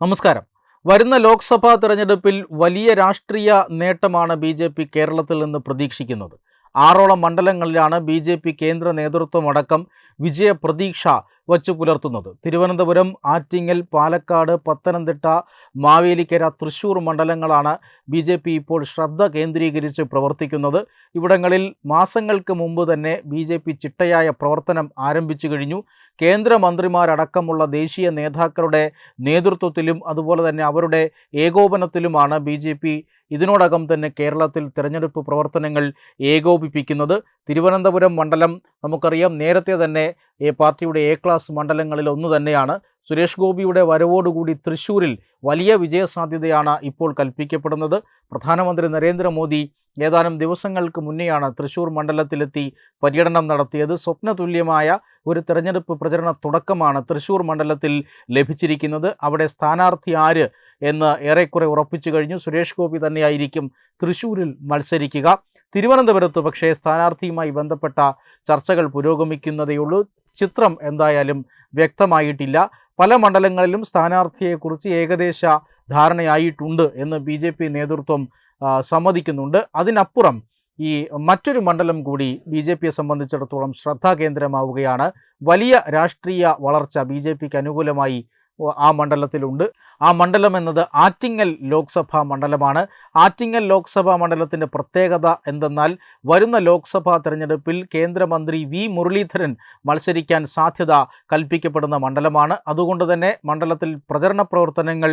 നമസ്കാരം. വരുന്ന ലോക്സഭാ തെരഞ്ഞെടുപ്പിൽ വലിയ രാഷ്ട്രീയ നേട്ടമാണ് ബി ജെ പി കേരളത്തിൽ നിന്ന് പ്രതീക്ഷിക്കുന്നത്. ആറോളം മണ്ഡലങ്ങളിലാണ് ബി ജെ പി കേന്ദ്ര നേതൃത്വമടക്കം വിജയപ്രതീക്ഷ വച്ചു പുലർത്തുന്നത്. തിരുവനന്തപുരം ആറ്റിങ്ങൽ പാലക്കാട് പത്തനംതിട്ട മാവേലിക്കര തൃശൂർ മണ്ഡലങ്ങളാണ് ബി ജെ പി ഇപ്പോൾ ശ്രദ്ധ കേന്ദ്രീകരിച്ച് പ്രവർത്തിക്കുന്നത്. ഇവിടങ്ങളിൽ മാസങ്ങൾക്ക് മുമ്പ് തന്നെ ബി ജെ പി ചിട്ടയായ പ്രവർത്തനം ആരംഭിച്ചു കഴിഞ്ഞു. കേന്ദ്രമന്ത്രിമാരടക്കമുള്ള ദേശീയ നേതാക്കളുടെ നേതൃത്വത്തിലും അതുപോലെ തന്നെ അവരുടെ ഏകോപനത്തിലുമാണ് ബി ജെ പി. ഇതിനോടകം തന്നെ കേരളത്തിൽ തിരഞ്ഞെടുപ്പ് പ്രവർത്തനങ്ങൾ ഏകോപിപ്പിക്കുന്നത്. തിരുവനന്തപുരം മണ്ഡലം നമുക്കറിയാം നേരത്തെ തന്നെ ഈ പാർട്ടിയുടെ എ ക്ലാസ് മണ്ഡലങ്ങളിൽ ഒന്ന് തന്നെയാണ്. സുരേഷ് ഗോപിയുടെ വരവോടുകൂടി തൃശ്ശൂരിൽ വലിയ വിജയസാധ്യതയാണ് ഇപ്പോൾ കൽപ്പിക്കപ്പെടുന്നത്. പ്രധാനമന്ത്രി നരേന്ദ്രമോദി ഏതാനും ദിവസങ്ങൾക്ക് മുന്നെയാണ് തൃശൂർ മണ്ഡലത്തിലെത്തി പര്യടനം നടത്തിയത്. സ്വപ്നതുല്യമായ ഒരു തെരഞ്ഞെടുപ്പ് പ്രചരണ തുടക്കമാണ് തൃശൂർ മണ്ഡലത്തിൽ ലഭിച്ചിരിക്കുന്നത്. അവിടെ സ്ഥാനാർത്ഥി ആര് എന്ന് ഏറെക്കുറെ ഉറപ്പിച്ചു കഴിഞ്ഞു. സുരേഷ് ഗോപി തന്നെയായിരിക്കും തൃശൂരിൽ മത്സരിക്കുക. തിരുവനന്തപുരത്ത് പക്ഷേ സ്ഥാനാർത്ഥിയുമായി ബന്ധപ്പെട്ട ചർച്ചകൾ പുരോഗമിക്കുന്നതേയുള്ളൂ ചിത്രം എന്തായാലും വ്യക്തമായിട്ടില്ല. പല മണ്ഡലങ്ങളിലും സ്ഥാനാർത്ഥിയെക്കുറിച്ച് ഏകദേശ ധാരണയായിട്ടുണ്ട് എന്ന് ബി നേതൃത്വം സമ്മതിക്കുന്നുണ്ട്. അതിനപ്പുറം ഈ മറ്റൊരു മണ്ഡലം കൂടി ബി ജെ പിയെ സംബന്ധിച്ചിടത്തോളം ശ്രദ്ധാകേന്ദ്രമാവുകയാണ്. വലിയ രാഷ്ട്രീയ വളർച്ച ബി ജെ പിക്ക് അനുകൂലമായി ആ മണ്ഡലത്തിലുണ്ട്. ആ മണ്ഡലം എന്നത് ആറ്റിങ്ങൽ ലോക്സഭാ മണ്ഡലമാണ്. ആറ്റിങ്ങൽ ലോക്സഭാ മണ്ഡലത്തിന്റെ പ്രത്യേകത എന്തെന്നാൽ വരുന്ന ലോക്സഭാ തെരഞ്ഞെടുപ്പിൽ കേന്ദ്രമന്ത്രി വി മുരളീധരൻ മത്സരിക്കാൻ സാധ്യത കൽപ്പിക്കപ്പെടുന്ന മണ്ഡലമാണ്. അതുകൊണ്ട് തന്നെ മണ്ഡലത്തിൽ പ്രചരണ പ്രവർത്തനങ്ങൾ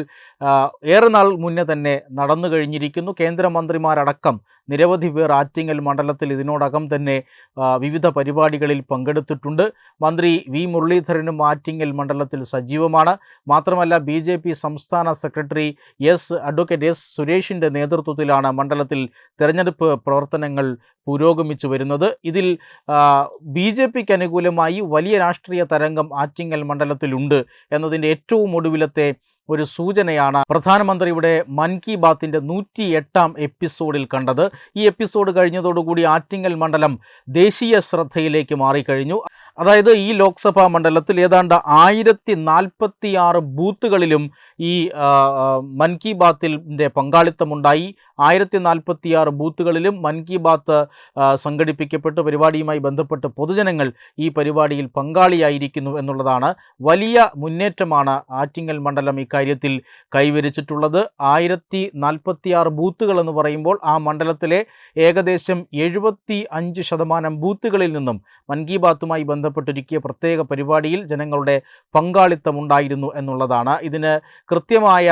ഏറെ നാൾ മുന്നേ തന്നെ നടന്നു കഴിഞ്ഞിരിക്കുന്നു. കേന്ദ്രമന്ത്രിമാരടക്കം നിരവധി പേർ ആറ്റിങ്ങൽ മണ്ഡലത്തിൽ ഇതിനോടകം തന്നെ വിവിധ പരിപാടികളിൽ പങ്കെടുത്തിട്ടുണ്ട്. മന്ത്രി വി മുരളീധരനും ആറ്റിങ്ങൽ മണ്ഡലത്തിൽ സജീവമാണ്. മാത്രമല്ല ബി ജെ പി സംസ്ഥാന സെക്രട്ടറി എസ് അഡ്വക്കേറ്റ് എസ് സുരേഷിന്റെ നേതൃത്വത്തിലാണ് മണ്ഡലത്തിൽ തെരഞ്ഞെടുപ്പ് പ്രവർത്തനങ്ങൾ പുരോഗമിച്ചു വരുന്നത്. ഇതിൽ ബി ജെ പിക്ക് അനുകൂലമായി വലിയ രാഷ്ട്രീയ തരംഗം ആറ്റിങ്ങൽ മണ്ഡലത്തിലുണ്ട് എന്നതിന്റെ ഏറ്റവും ഒടുവിലത്തെ ഒരു സൂചനയാണ് പ്രധാനമന്ത്രിയുടെ മൻ കി ബാത്തിന്റെ നൂറ്റി എട്ടാം എപ്പിസോഡിൽ കണ്ടത്. ഈ എപ്പിസോഡ് കഴിഞ്ഞതോടുകൂടി ആറ്റിങ്ങൽ മണ്ഡലം ദേശീയ ശ്രദ്ധയിലേക്ക് മാറിക്കഴിഞ്ഞു. അതായത് ഈ ലോക്സഭാ മണ്ഡലത്തിൽ ഏതാണ്ട് ആയിരത്തി നാൽപ്പത്തി ആറ് ബൂത്തുകളിലും ഈ മൻ കി ബാത്തിന്റെ പങ്കാളിത്തമുണ്ടായി. ആയിരത്തി നാൽപ്പത്തി ആറ് ബൂത്തുകളിലും മൻ കി ബാത്ത് സംഘടിപ്പിക്കപ്പെട്ടു. പരിപാടിയുമായി ബന്ധപ്പെട്ട് പൊതുജനങ്ങൾ ഈ പരിപാടിയിൽ പങ്കാളിയായിരിക്കുന്നു എന്നുള്ളതാണ് വലിയ മുന്നേറ്റമാണ് ആറ്റിങ്ങൽ മണ്ഡലം ഇക്കാര്യത്തിൽ കൈവരിച്ചിട്ടുള്ളത്. ആയിരത്തി നാൽപ്പത്തി ആറ് ബൂത്തുകൾ എന്ന് പറയുമ്പോൾ ആ മണ്ഡലത്തിലെ ഏകദേശം എഴുപത്തി അഞ്ച് ശതമാനം ബൂത്തുകളിൽ നിന്നും മൻ കി ബാത്തുമായി ബന്ധപ്പെട്ടിരിക്കിയ പ്രത്യേക പരിപാടിയിൽ ജനങ്ങളുടെ പങ്കാളിത്തമുണ്ടായിരുന്നു എന്നുള്ളതാണ്. ഇതിന് കൃത്യമായ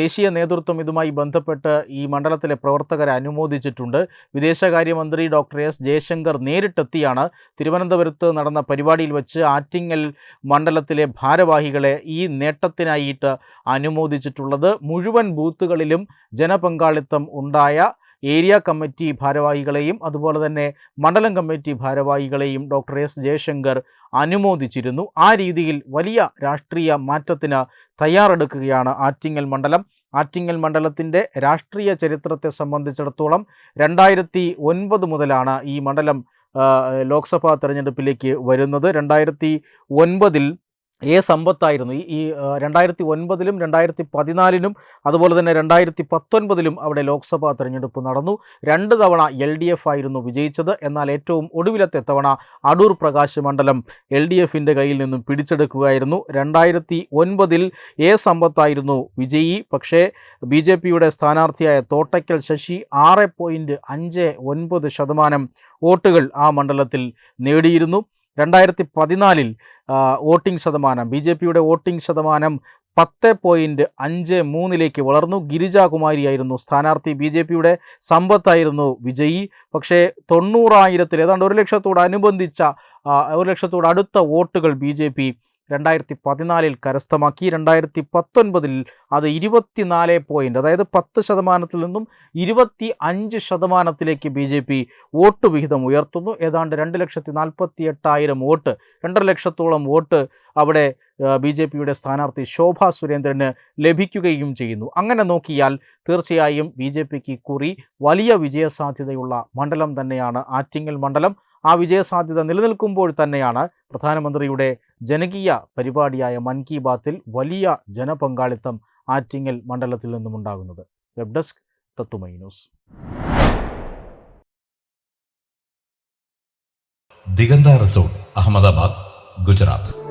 ദേശീയ നേതൃത്വം ഇതുമായി ബന്ധപ്പെട്ട് ഈ മണ്ഡലത്തിലെ പ്രവർത്തകരെ അനുമോദിച്ചിട്ടുണ്ട്. വിദേശകാര്യമന്ത്രി ഡോക്ടർ എസ്. ജയശങ്കർ നേരിട്ടെത്തിയാണ്. തിരുവനന്തപുരത്ത് നടന്ന പരിപാടിയിൽ വെച്ച് ആറ്റിങ്ങൽ മണ്ഡലത്തിലെ ഭാരവാഹികളെ ഈ നേട്ടത്തിനായിട്ട് അനുമോദിച്ചിട്ടുള്ളത്. മുഴുവൻ ബൂത്തുകളിലും ജനപങ്കാളിത്തം ഉണ്ടായ ഏരിയ കമ്മിറ്റി ഭാരവാഹികളെയും അതുപോലെ തന്നെ മണ്ഡലം കമ്മിറ്റി ഭാരവാഹികളെയും ഡോക്ടർ എസ് ജയശങ്കർ അനുമോദിച്ചിരുന്നു. ആ രീതിയിൽ വലിയ രാഷ്ട്രീയ മാറ്റത്തിന് തയ്യാറെടുക്കുകയാണ് ആറ്റിങ്ങൽ മണ്ഡലം. ആറ്റിങ്ങൽ മണ്ഡലത്തിന്റെ രാഷ്ട്രീയ ചരിത്രത്തെ സംബന്ധിച്ചിടത്തോളം രണ്ടായിരത്തി ഒൻപത് മുതലാണ് ഈ മണ്ഡലം ലോക്സഭാ തെരഞ്ഞെടുപ്പിലേക്ക് വരുന്നത്. രണ്ടായിരത്തി ഒൻപതിൽ എ സമ്പത്തായിരുന്നു. ഈ ഈ രണ്ടായിരത്തി ഒൻപതിലും രണ്ടായിരത്തി പതിനാലിനും അതുപോലെ തന്നെ രണ്ടായിരത്തി പത്തൊൻപതിലും അവിടെ ലോക്സഭാ തെരഞ്ഞെടുപ്പ് നടന്നു. രണ്ട് തവണ എൽ ഡി എഫ് ആയിരുന്നു വിജയിച്ചത്. എന്നാൽ ഏറ്റവും ഒടുവിലത്തെ തവണ അടൂർ പ്രകാശ് മണ്ഡലം എൽ ഡി എഫിന്റെ കയ്യിൽ നിന്നും പിടിച്ചെടുക്കുകയായിരുന്നു. രണ്ടായിരത്തി ഒൻപതിൽ എ സമ്പത്തായിരുന്നു വിജയി. പക്ഷേ ബി ജെ പിയുടെ സ്ഥാനാർത്ഥിയായ തോട്ടയ്ക്കൽ ശശി ആറ് പോയിന്റ് അഞ്ച് ഒൻപത് ശതമാനം വോട്ടുകൾ ആ മണ്ഡലത്തിൽ നേടിയിരുന്നു. രണ്ടായിരത്തി പതിനാലിൽ വോട്ടിംഗ് ശതമാനം ബി ജെ പിയുടെ വോട്ടിംഗ് ശതമാനം പത്ത് പോയിന്റ് അഞ്ച് മൂന്നിലേക്ക് വളർന്നു. ഗിരിജാകുമാരിയായിരുന്നു സ്ഥാനാർത്ഥി ബി ജെ പിയുടെ സമ്പത്തായിരുന്നു വിജയി. പക്ഷേ തൊണ്ണൂറായിരത്തിൽ ഏതാണ്ട് ഒരു ലക്ഷത്തോടനുബന്ധിച്ച ഒരു ലക്ഷത്തോട് അടുത്ത വോട്ടുകൾ ബി ജെ പി രണ്ടായിരത്തി പതിനാലിൽ കരസ്ഥമാക്കി. രണ്ടായിരത്തി പത്തൊൻപതിൽ അത് ഇരുപത്തിനാല് പോയിന്റ് അതായത് പത്ത് ശതമാനത്തിൽ നിന്നും ഇരുപത്തി അഞ്ച് ശതമാനത്തിലേക്ക് ബി ജെ പി വോട്ട് വിഹിതം ഉയർത്തുന്നു. ഏതാണ്ട് രണ്ട് ലക്ഷത്തി നാൽപ്പത്തി എട്ടായിരം വോട്ട് രണ്ടര ലക്ഷത്തോളം വോട്ട് അവിടെ ബി ജെ പിയുടെ സ്ഥാനാർത്ഥി ശോഭ സുരേന്ദ്രന് ലഭിക്കുകയും ചെയ്യുന്നു. അങ്ങനെ നോക്കിയാൽ തീർച്ചയായും ബി ജെ പിക്ക് കുറി വലിയ വിജയസാധ്യതയുള്ള മണ്ഡലം തന്നെയാണ്. ആറ്റിങ്ങൽ മണ്ഡലം ആ വിജയസാധ്യത നിലനിൽക്കുമ്പോൾ തന്നെയാണ് പ്രധാനമന്ത്രിയുടെ ജനകീയ പരിപാടിയായ മൻ കി ബാത്തിൽ വലിയ ജനപങ്കാളിത്തം ആറ്റിങ്ങൽ മണ്ഡലത്തിൽ നിന്നും ഉണ്ടാകുന്നത്. വെബ് ഡെസ്ക് തത്തുമൈ ന്യൂസ്. ദിഗന്ത റിസോർട്ട് അഹമ്മദാബാദ് ഗുജറാത്ത്.